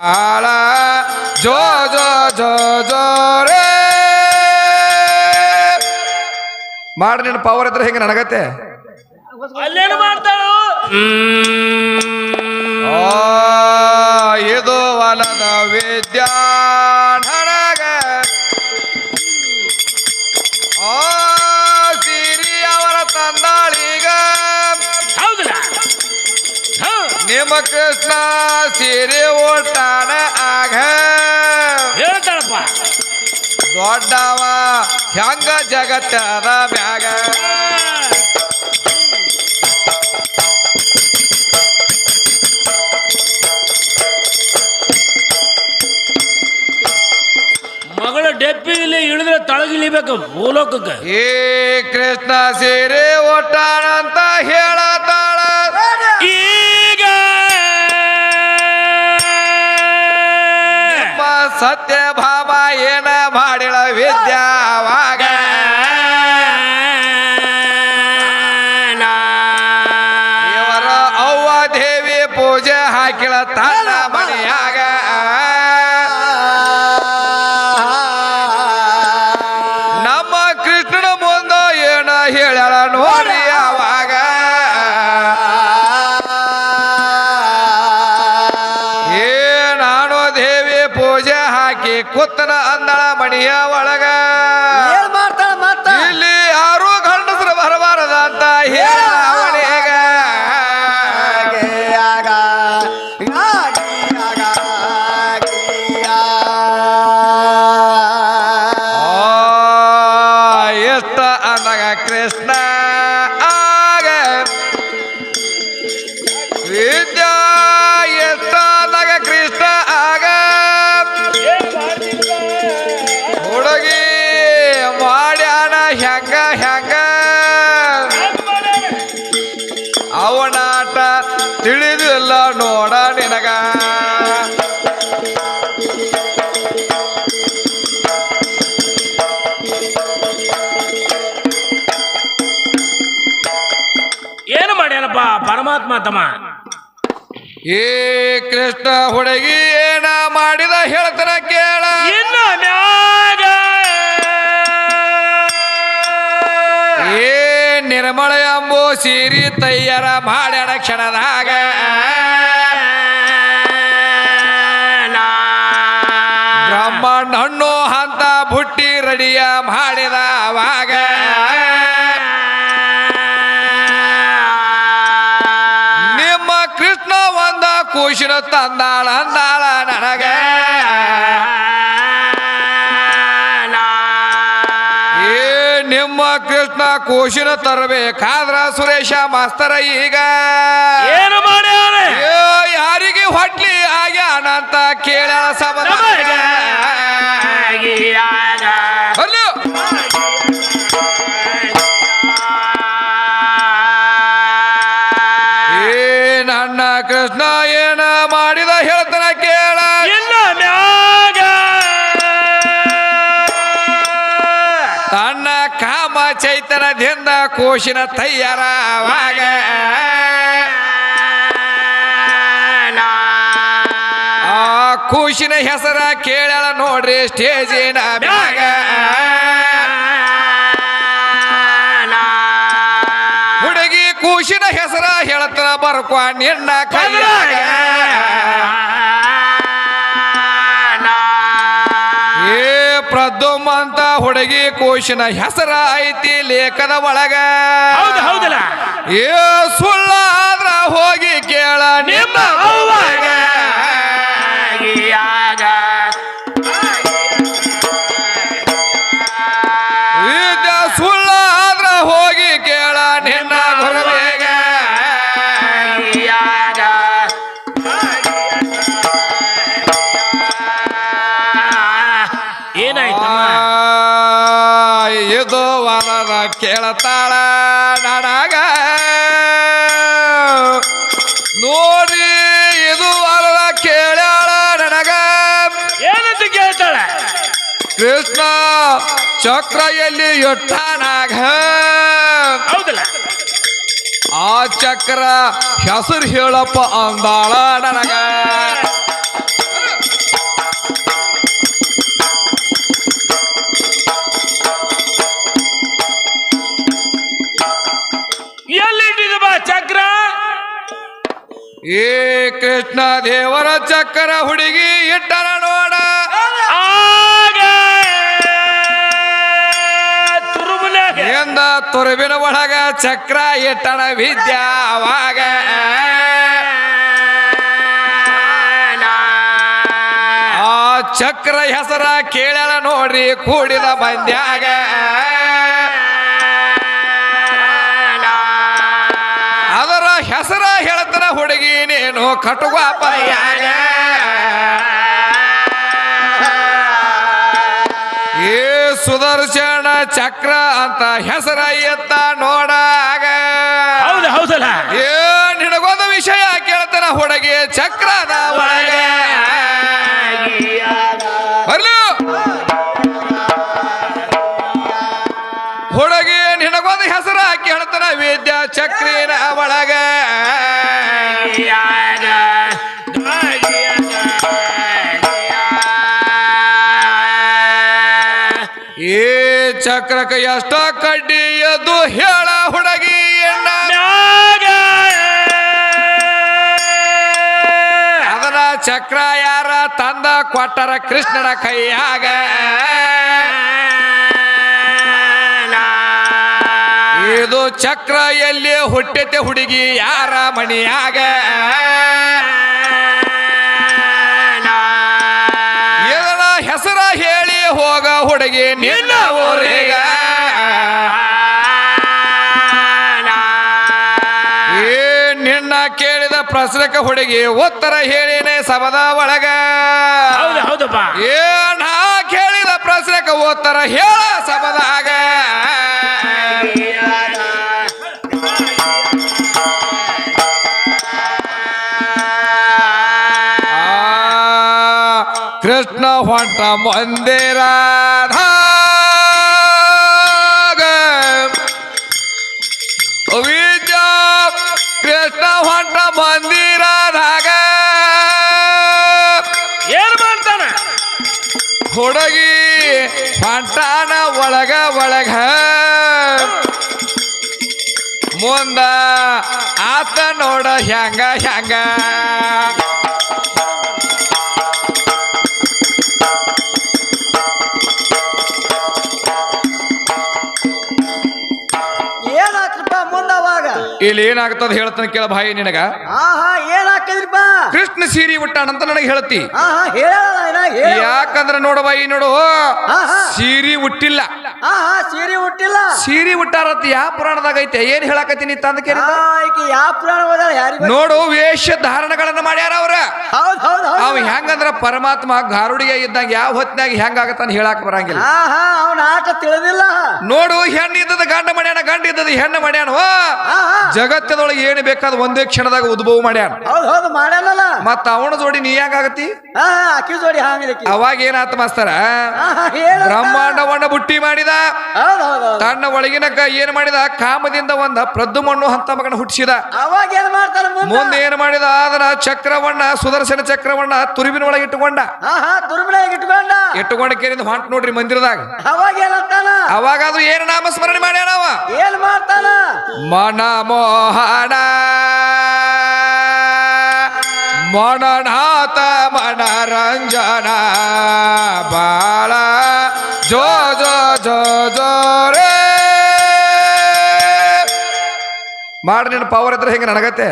ಆಳ ಜೋ ಜೋ ಜೋ ಜೋ ರೇ ಮಾಡಿ ನಿನ್ನ ಪವರ್ ಇದ್ರೆ ಹೆಂಗೆ ನನಗತ್ತೆ? ಅಲ್ಲೇನು ಮಾಡ್ತಾಳು ಇದು ವಲದ ವಿದ್ಯಾ ಕೃಷ್ಣ ಸಿರಿ ಓಟಾಣ ಆಗ. ಹೇಳ್ತಾಳಪ್ಪ. ದೊಡ್ಡವ ಹೆಂಗ ಜಗತ್ತದ ಮ್ಯಾಗ. ಮಗಳ ಡೆಪ್ಪಿಲಿ ಇಳಿದ್ರೆ ತಳಗಿಳಿಬೇಕು ಭೂಲೋಕಕ್ಕೆ. ಏ ಕೃಷ್ಣ ಸಿರಿ ಅಂತ ಹೇಳತಾಳ ಹಾಕಿಳ ತನ್ನ ಮನೆಯಾಗ. ನಮ್ಮ ಕೃಷ್ಣನ ಮುಂದ ಏನ ಹೇಳ ನೋಡಿ ಅವಾಗ. ಏ, ನಾನು ದೇವಿ ಪೂಜೆ ಹಾಕಿ ಕುತ್ತನ ಅಂದಳ ಮಣಿಯ ಒಳಗ. ಪರಮಾತ್ಮ ತಮ್ಮ ಏ ಕೃಷ್ಣ ಹುಡುಗಿ ಏನ ಮಾಡಿದ ಹೇಳ್ತಾರ ಕೇಳ. ಇನ್ನು ಮ್ಯಾಗ. ಏ ನಿರ್ಮಳ ಎಂಬೋ ಸೀರಿ ತಯ್ಯರ ಮಾಡ್ಯಾಡ ಕ್ಷಣದಾಗ. ಬ್ರಹ್ಮಾಂಡ ಹಣ್ಣು ಅಂತ ಬುಟ್ಟಿ ರೆಡಿಯ ಮಾಡಿದ ಕೂಶಿನ ತಂದಾಳ ಅಂದಾಳ ನನಗ. ಏ ನಿಮ್ಮ ಕೃಷ್ಣ ಕೂಶಿನ ತರಬೇಕಾದ್ರ ಸುರೇಶ ಮಾಸ್ತರ ಈಗ. ಏನು ಮಾಡ್ಯಾರ ಯಾರಿಗೆ ಹೊಟ್ಲಿ ಆಗ್ಯಾನ ಅಂತ ಕೇಳ ಸಮನ ಕೃಷ್ಣ ಏನ ಮಾಡಿದ ಹೇಳ್ತಾನ ಕೇಳ. ಇಲ್ಲ ಮ್ಯಾಗ. ತನ್ನ ಕಾಮ ಚೈತನ್ಯದಿಂದ ಕೋಶಿನ ತಯ್ಯಾರವಾಗ ಆ ಕೂಶಿನ ಹೆಸರ ಕೇಳಳ ನೋಡ್ರಿ ಸ್ಟೇಜಿನ ಮ್ಯಾಗ. ಕೂಶಿನ ಹೆಸರ ಹೇಳ್ತಾನ ಬರ್ಕೊ ನಿನ್ನ ಕೈಯಾಗ. ಏ ಪ್ರದ್ಯುಮ್ ಅಂತ ಹುಡುಗಿ ಕೋಶಿನ ಹೆಸರ ಐತಿ ಲೇಖನ ಒಳಗ. ಏ ಸುಳ್ಳ ಆದ್ರ ಹೋಗಿ ಕೇಳ ನಿಮ್ಮ ಕೇಳತಾಳ ನನಗ. ನೋಡಿ ಇದು ಅಲ್ಲ ಕೇಳ್ಯಾಳ ನನಗ. ಏನಂತ ಕೇಳ್ತಾಳೆ? ಕೃಷ್ಣ ಚಕ್ರ ಎಲ್ಲಿ ಇಟ್ಟಾನಾಗ ಹೌದಲ್ಲ? ಆ ಚಕ್ರ ಹೆಸರು ಹೇಳಪ್ಪ ಅಂದಾಳ ನನಗ. ಕೃಷ್ಣ ದೇವರ ಚಕ್ರ ಹುಡುಗಿ ಇಟ್ಟರ ನೋಡ. ಎಂದ ತುರುಬಿನ ಒಳಗ ಚಕ್ರ ಇಟ್ಟಣ ವಿದ್ಯಾ ಅವಾಗ. ಆ ಚಕ್ರ ಹೆಸರ ಕೇಳಲ ನೋಡ್ರಿ ಕೂಡಿದ ಮಂದ್ಯಾಗ ಕಟುವ ಪರ್ಯಾಗ ಏ ಸುದರ್ಶನ ಚಕ್ರ ಅಂತ ಹೆಸರ ಎತ್ತ ನೋಡಾಗ. ಹೌದು ಹೌದಲ್ಲ? ಏ ನಿನಗೊಂದು ವಿಷಯ ಕೇಳ್ತಾನ ಹುಡುಗಿ ಚಕ್ರದ ಒಳಗೆ. ಬರ್ಲು. ಹುಡುಗಿ ನಿನಗೊಂದು ಹೆಸರ ಕೇಳ್ತಾನ ವಿದ್ಯಾ ಚಕ್ರಿನ ಒಳಗ. ಚಕ್ರಕ ಎಷ್ಟ ಕಡ್ಡಿ ಎದ್ದು ಹೇಳ ಹುಡುಗಿ ಎಣ್ಣ. ಅದರ ಚಕ್ರ ಯಾರ ತಂದ ಕೊಟ್ಟರ ಕೃಷ್ಣನ ಕೈಯಾಗ. ಇದು ಚಕ್ರ ಎಲ್ಲಿ ಹುಟ್ಟೆತೆ ಹುಡುಗಿ ಯಾರ ಮಣಿಯಾಗ. ಹುಡುಗಿ ನಿನ್ನ ಊರಿಗ ಏ ನಿನ್ನ ಕೇಳಿದ ಪ್ರಶ್ನಕ ಹುಡುಗಿ ಉತ್ತರ ಹೇಳಿನೇ ಸಬದ ಒಳಗ ಹೌದು ಹೌದಪ್ಪ ಏ ನಾ ಕೇಳಿದ ಪ್ರಶ್ನಕ ಉತ್ತರ ಹೇಳ ಸಬದಾಗ ಕೃಷ್ಣ ಹೊಂಟ ಮಂದಿರ ಕೃಷ್ಣ ಹೊಂಟ ಮಂದಿರ ಏನು ಮಾಡ್ತಾನ? ಹುಡುಗಿ ಹೊಂಟಾನ ಒಳಗ ಒಳಗ. ಮುಂದ ಆತ ನೋಡ ಹೆಂಗ ಹೆಂಗ ಇಲ್ಲಿ ಏನಾಗ್ತದ ಹೇಳ್ತಾನೆ ಕೇಳ ಭಾಯಿ ನಿನಗ. ಆಹಾ ಕೃಷ್ಣ ಸೀರಿ ಅಂತ ನನಗೆ ಹೇಳ್ತಿ. ಆಹಾ ಹೇಳ ಯಾಕಂದ್ರ ನೋಡ ಬಾಯಿ ನೋಡು. ಸೀರಿ ಉಟ್ಟಿಲ್ಲ ಹಾ ಸೀರೆ ಹುಟ್ಟಿಲ್ಲ ಸೀರಿ ಉಟ್ಟಾರತ್ ಯಾವ ಪುರಾಣದಾಗ ಐತೆ? ಏನ್ ಹೇಳಕತ್ತೀನಿ ತಂದ ಕೇಳಿ ಈಕಿ ಯಾವ ಪುರಾಣ ಓದಾಳ ಯಾರಿಗ ನೋಡು ವೇಷ ಧಾರಣಗಳನ್ನ ಮಾಡ್ಯಾರ ಅವ್ರ. ಹೌದ್ ಹೌದ್ ಅವ ಹೆಂಗಂದ್ರ ಪರಮಾತ್ಮ ಗಾರುಡಿಗೆ ಇದ್ದಂಗ ಯಾವ ಹೊತ್ನಾಗ ಹೆಂಗಾಗತ್ತಾನ ಹೇಳಾಕ ಬರಂಗಿಲ್ಲ. ಹಾ ಹಾ ಅವನ ಆಟ ತಿಳಿದಿಲ್ಲ. ನೋಡು ಹೆಣ್ಣು ಇದ್ದದ ಗಂಡ ಮಾಡ್ಯಾನ ಗಂಡ ಇದ್ದದ ಹೆಣ್ಣು ಮಾಡ್ಯಾನ ಹಾ. ಹಾ. ಜಗತ್ತದೊಳಗೆ ಏನು ಬೇಕಾದ ಒಂದೇ ಕ್ಷಣದಾಗ ಉದ್ಭವ ಮಾಡ್ಯಾನ. ಹೌದ್ ಮತ್ತ ಅವನ ಜೋಡಿ ನೀ ಹೆಂಗಾಗತಿ ಹಾ ಹಾ ಅಕ್ಕಿ ಜೋಡಿ ಹಾಂಗಿದಕ್ಕಿ ಅವಾಗ ಏನಾತ ಮಾಸ್ತಾರ? ಬ್ರಹ್ಮಾಂಡವನ್ನ ಬುಟ್ಟಿ ಮಾಡಿದ ತನ್ನ ಒಳಗಿನ ಏನ್ ಮಾಡಿದ? ಕಾಮದಿಂದ ಒಂದ ಪ್ರದ್ದುಮಣ್ಣು ಅಂತ ಮಗನ ಹುಟ್ಟಿಸಿದ. ಅವಾಗ ಏನ್ ಮಾಡ್ತಾನ ಮುಂದೆ? ಏನ್ ಮಾಡಿದ? ಅದರ ಚಕ್ರವಣ್ಣ ಸುದರ್ಶನ ಚಕ್ರವಣ್ಣ ತುರುಬಿನ ಒಳಗೆ ಇಟ್ಟುಕೊಂಡ ಇಟ್ಕೊಂಡ ಇಟ್ಟುಕೊಂಡ? ಕೇರಿಂದ ಹೊಂಟ್ ನೋಡ್ರಿ ಮಂದಿರದಾಗ. ಅವಾಗ ಏನಂತಾನ ಅವಾಗ ಅದು ಏನು ನಾಮಸ್ಮರಣೆ ಮಾಡ್ಯಾನ ಅವ? ಏನ್ ಮಾಡ್ತಾನ? ಮನ ಮೋಹನ ಮನನಾಥ ಮನರಂಜನ ಬಾಳ ಜೋ ಮಾಡ್ರಿ ನಿನ್ನ ಪವರ್ ಇದ್ರೆ ಹೆಂಗೆ ನನಗತ್ತೆ?